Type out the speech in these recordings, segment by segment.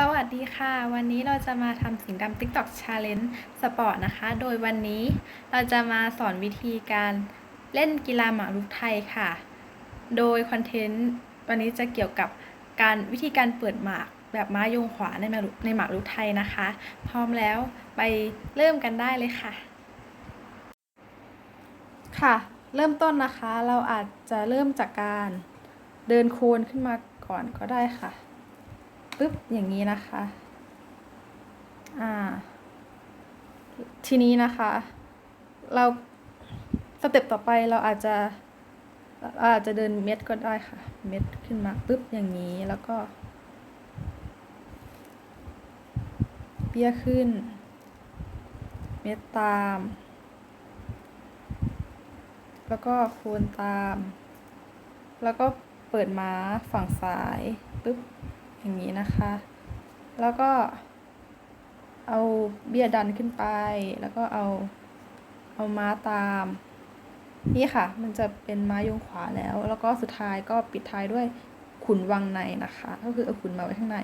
สวัสดีค่ะ วันนี้เราจะมาทำสิงดำ TikTok Challenge Sport นะคะ โดยวันนี้เราจะมาสอนวิธีการเล่นกีฬาหมากรุกไทยค่ะ โดยคอนเทนต์วันนี้จะเกี่ยวกับการวิธีการเปิดหมากแบบม้าโยงขวาในหมากในหมากรุกไทยนะคะ พร้อมแล้วไปเริ่มกันได้เลยค่ะ ค่ะ เริ่มต้นนะคะเราอาจจะเริ่มจากการเดินโคนขึ้นมาก่อนก็ได้ค่ะ ปึ๊บอย่างนี้นะคะ อ่า ทีนี้นะคะ เราสเต็ปต่อไปเราอาจจะอาจจะเดินเม็ดก็ได้ค่ะ เม็ดขึ้นมาปึ๊บอย่างนี้แล้วก็ เบี้ยขึ้น เม็ดตาม แล้วก็โคนตาม แล้วก็เปิดม้าฝั่งซ้ายปึ๊บ อย่างนี้นะคะ แล้วก็เอาเบี้ยดันขึ้นไป แล้วก็เอาเอาม้าตาม นี่ค่ะ มันจะเป็นม้ายงขวาแล้ว แล้วก็สุดท้ายก็ปิดท้ายด้วยขุนวังในนะคะ ก็คือเอาขุนมาไว้ข้างใน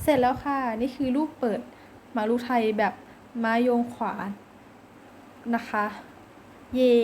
เสร็จแล้วค่ะ นี่คือรูปเปิดหมาลูกไทยแบบม้ายงขวานะคะ เย่